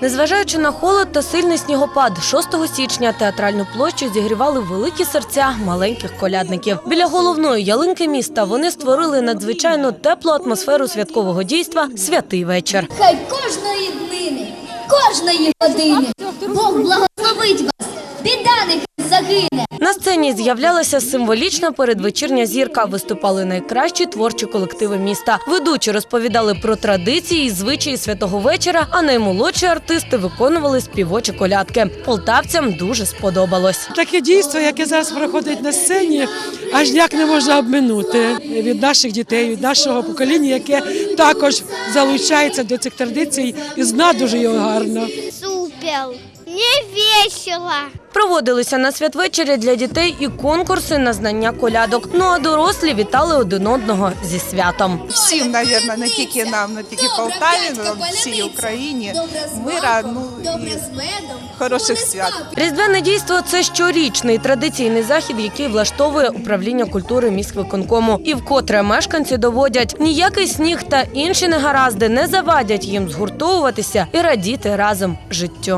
Незважаючи на холод та сильний снігопад, 6 січня театральну площу зігрівали великі серця маленьких колядників. Біля головної ялинки міста вони створили надзвичайно теплу атмосферу святкового дійства Святий вечір. Хай кожної днини, кожної години Бог благословить вас, сцені з'являлася символічна передвечірня зірка. Виступали найкращі творчі колективи міста. Ведучі розповідали про традиції і звичаї святого вечора, а наймолодші артисти виконували співочі колядки. Полтавцям дуже сподобалось. Таке дійство, яке зараз проходить на сцені, аж ніяк не можна обминути від наших дітей, від нашого покоління, яке також залучається до цих традицій і зна дуже його гарно. Супер! Не весело. Проводилися на святвечері для дітей і конкурси на знання колядок. Ну а дорослі вітали один одного зі святом. всім, наверное, не тільки нам, не тільки Полтаві, але всій Україні. Мира, ну і хороших свят. Різдвяне дійство це щорічний традиційний захід, який влаштовує управління культури міськвиконкому. І вкотре мешканці доводять, ніякий сніг та інші негаразди не завадять їм згуртовуватися і радіти разом життю.